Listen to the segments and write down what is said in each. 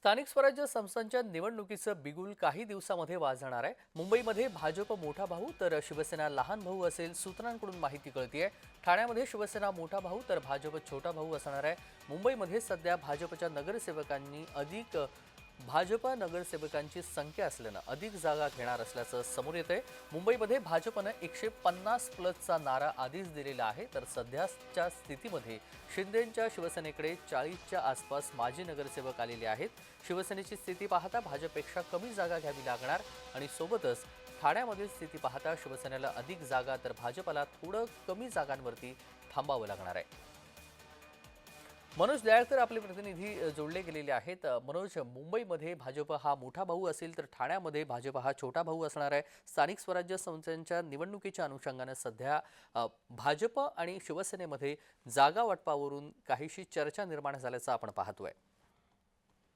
स्थानिक स्वराज्य संस्थांच्या निवडणुकीचं बिगुल काही दिवसामध्ये वाजणार आहे. मुंबईमध्ये भाजप मोठा भाऊ तर शिवसेना लहान भाऊ असेल सूत्रांकडून माहिती कळतीये. ठाण्यामध्ये शिवसेना मोठा भाऊ तर भाजप छोटा भाऊ असणार आहे. मुंबईमध्ये सध्या भाजपच्या नगरसेवकांनी अधिक भाजपा नगरसेवकांची संख्या असल्यानं अधिक जागा घेणार असल्याचं समोर येत आहे मुंबईमध्ये भाजपनं एकशे पन्नास प्लसचा नारा आधीच दिलेला आहे. तर सध्याच्या स्थितीमध्ये शिंदेंच्या शिवसेनेकडे चाळीसच्या आसपास माजी नगरसेवक आलेले आहेत. शिवसेनेची स्थिती पाहता भाजपपेक्षा कमी जागा घ्यावी लागणार आणि सोबतच ठाण्यामधील स्थिती पाहता शिवसेनेला अधिक जागा तर भाजपला थोडं कमी जागांवरती थांबावं लागणार आहे. मनोज दयाळकर आपले प्रतिनिधी जोडले गेलेले आहेत. मनोज मुंबईमध्ये भाजप हा मोठा भाऊ असेल तर ठाण्यामध्ये भाजप हा छोटा भाऊ असणार आहे. स्थानिक स्वराज्य संस्थांच्या निवडणुकीच्या अनुषंगानं सध्या भाजप आणि शिवसेनेमध्ये जागा वाटपावरून काहीशी चर्चा निर्माण झाल्याचं आपण पाहतोय.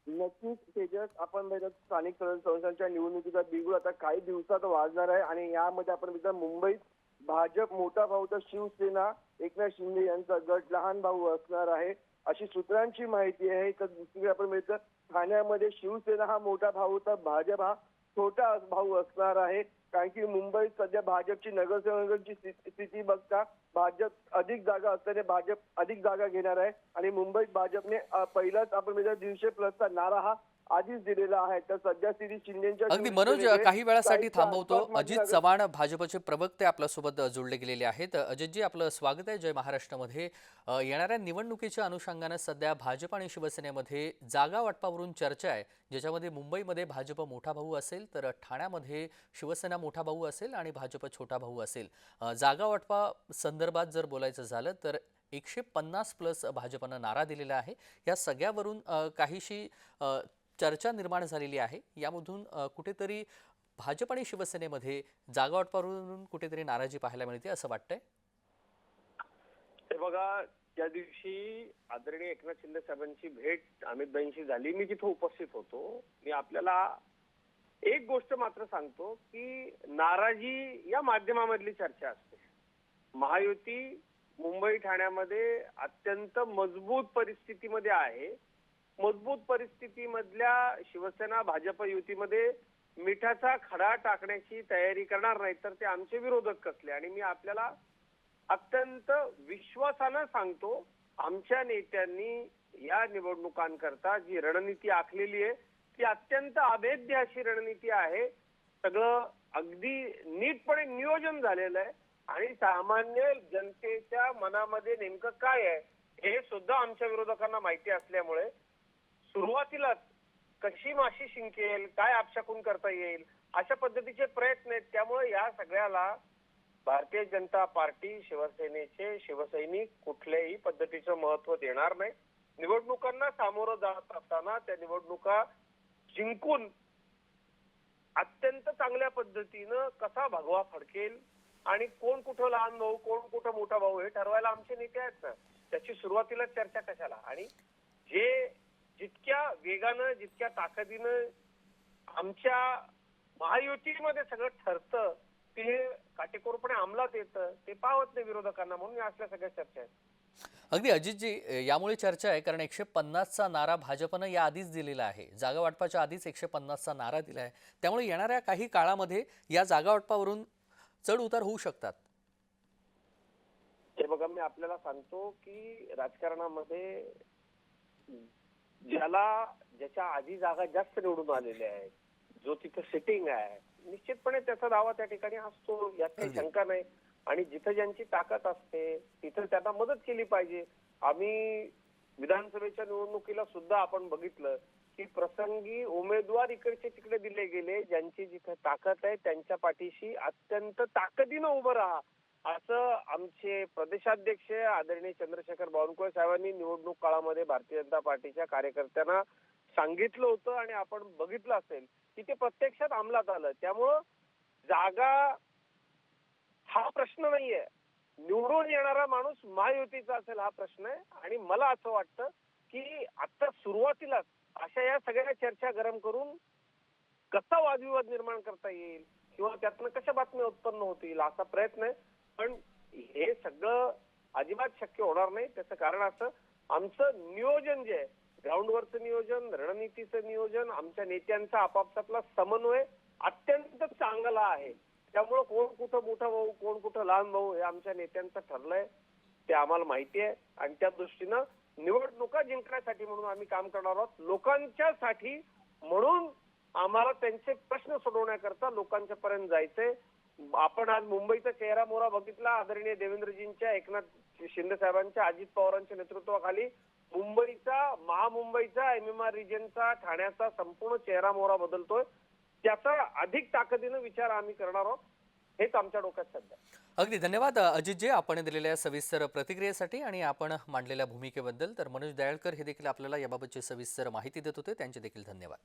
नक्कीच तेजस आपण स्थानिक स्वराज्य संस्थांच्या निवडणुकीचा बिगुल आता काही दिवसात वाजणार आहे आणि यामध्ये आपण मुंबईत भाजप मोठा भाऊ तर शिवसेना एकनाथ शिंदे यांचा गट लहान भाऊ असणार आहे. अशी सूत्रांची माहिती आहे. तर दुसरीकडे आपण मिळतं ठाण्यामध्ये शिवसेना हा मोठा भाऊ तर भाजप हा छोटा भाऊ असणार आहे. कारण की मुंबईत सध्या भाजपची नगरसेवकांची स्थिती बघता भाजप अधिक जागा असल्याने भाजप अधिक जागा घेणार आहे. आणि मुंबईत भाजपने पहिलाच आपण म्हणजे दीडशे प्लसचा नारा हा आधीच दिलेला आहे. तर सध्या स्थिती शिंदेच्या अगदी मनोज काही वेळासाठी थांबवतो. अजित चव्हाण भाजपचे प्रवक्ते आपल्यासोबत जोडले गेलेले आहेत. अजितजी आपलं स्वागत आहे जय महाराष्ट्रामध्ये. येणाऱ्या निवडणुकीच्या अनुषंगानं सध्या भाजप आणि शिवसेनेमध्ये जागा वाटपावरून चर्चा आहे. ज्याच्यामध्ये मुंबईमध्ये भाजप मोठा भाऊ असेल तर ठाण्यामध्ये शिवसेना मोठा भाऊ असेल आणि भाजप छोटा भाऊ असेल. जागा वाटपा संदर्भात जर बोलायचं झालं तर एकशे पन्नास प्लस भाजपनं नारा दिलेला आहे. या सगळ्यावरून काहीशी चर्चा निर्माण झालेली आहे. यामधून कुठेतरी भाजप आणि शिवसेनेमध्ये जागा वाटपावरून कुठेतरी नाराजी पाहायला मिळते असं वाटतंय? हे बघा त्या दिवशी आदरणीय एकनाथ शिंदे साहेबांची भेट अमितभाईंशी झाली. मी तिथे उपस्थित होतो मी आपल्याला एक गोष्ट मात्र सांगतो की नाराजी या माध्यमामधली चर्चा असते. महायुती मुंबई ठाण्यामध्ये अत्यंत मजबूत परिस्थितीमध्ये आहे. मजबूत परिस्थितीमधल्या शिवसेना भाजप युतीमध्ये मिठाचा खडा टाकण्याची तयारी करणार नाही तर ते आमचे विरोधक कसले? आणि मी आपल्याला अत्यंत विश्वासानं सांगतो आमच्या नेत्यांनी या निवडणुकांकरता जी रणनीती आखलेली आहे ती अत्यंत अभेद्य अशी रणनीती आहे. सगळं अगदी नीटपणे नियोजन झालेलं आहे. आणि सामान्य जनतेच्या मनामध्ये नेमकं काय आहे हे सुद्धा आमच्या विरोधकांना माहिती असल्यामुळे सुरुवातीलाच कशी माशी शिंकेल काय आपशाकून करता येईल अशा पद्धतीचे प्रयत्न आहेत. त्यामुळे या सगळ्याला भारतीय जनता पार्टी शिवसेनेचे शिवसैनिक कुठल्याही पद्धतीचं महत्त्व देणार नाही. निवडणुकांना सामोरं जात असताना त्या निवडणुका जिंकून अत्यंत चांगल्या पद्धतीनं कसा भगवा फडकेल आणि कोण कुठं लहान भाऊ कोण कुठं मोठा भाऊ हे ठरवायला आमचे नेते आहेत ना. त्याची सुरुवातीला चर्चा कशाला? आणि जे जितक्या वेगानं जितक्या ताकदीनं आमच्या महायुतीमध्ये सगळं ठरतं ते काटेकोरपणे अंमलात येतं ते पावत नाही विरोधकांना म्हणून या असल्या सगळ्या चर्चा आहेत. अगदी अजितजी यामुळे चर्चा आहे कारण एकशे पन्नासचा नारा भाजपनं या आधीच दिलेला आहे. जागा वाटपाच्या आधीच एकशे पन्नासचा नारा दिला आहे. त्यामुळे येणाऱ्या काही काळामध्ये या जागा वाटपावरून चढ उतार होऊ शकतात. हे बघा मी आपल्याला सांगतो की राजकारणामध्ये ज्याला ज्याच्या आधी जागा जास्त निवडून आलेल्या आहेत जो तिथं सिटिंग आहे निश्चितपणे त्याचा दावा त्या ठिकाणी असतो यात काही. शंका नाही. आणि जिथं ज्यांची ताकद असते तिथं त्यांना मदत केली पाहिजे. आम्ही विधानसभेच्या निवडणुकीला सुद्धा आपण बघितलं की प्रसंगी उमेदवार इकडचे तिकडे दिले गेले ज्यांची जिथे ताकद आहे त्यांच्या पाठीशी अत्यंत ताकदीनं उभं राहा. असं आमचे प्रदेशाध्यक्ष आदरणीय चंद्रशेखर बावनकुळे साहेबांनी निवडणूक काळामध्ये भारतीय जनता पार्टीच्या कार्यकर्त्यांना सांगितलं होतं आणि आपण बघितलं असेल की ते प्रत्यक्षात अंमलात आलं. त्यामुळं जागा हा प्रश्न नाहीये. निवडून येणारा माणूस महायुतीचा असेल हा प्रश्न आहे. आणि मला असं वाटतं की आता सुरुवातीलाच अशा या सगळ्या चर्चा गरम करून कसा वादविवाद निर्माण करता येईल? किंवा त्यातनं कशा बातम्या उत्पन्न होतील? असा प्रयत्न आहे. पण हे सगळं अजिबात शक्य होणार नाही. त्याचं कारण असं आमचं नियोजन जे आहे ग्राउंडवरचं नियोजन रणनीतीचं नियोजन आमच्या नेत्यांचा आपापसातला समन्वय अत्यंत चांगला आहे. त्यामुळं कोण कुठं मोठा भाऊ कोण कुठं लहान भाऊ हे आमच्या नेत्यांचं ठरलंय ते आम्हाला माहिती आहे. आणि त्या दृष्टीनं निवडणुका जिंकण्यासाठी म्हणून आम्ही काम करणार आहोत. लोकांच्यासाठी म्हणून आम्हाला त्यांचे प्रश्न सोडवण्याकरता लोकांच्या पर्यंत जायचंय. आपण आज मुंबईचा चेहरा मोहरा बघितला. आदरणीय देवेंद्रजींच्या एकनाथ शिंदे साहेबांच्या अजित पवारांच्या नेतृत्वाखाली मुंबईचा महामुंबईचा एम एम आर रिजनचा ठाण्याचा संपूर्ण चेहरा मोहरा बदलतोय. त्याचा अधिक ताकदीनं विचार आम्ही करणार आहोत. हेच आमच्या डोक्यात सध्या. अगदी धन्यवाद अजितजी. आपण दिलेल्या सविस्तर प्रतिक्रियेसाठी आणि आपण मांडलेल्या भूमिकेबद्दल. तर मनोज दयाळकर हे देखील आपल्याला याबाबतची सविस्तर माहिती देत होते. त्यांचे देखील धन्यवाद.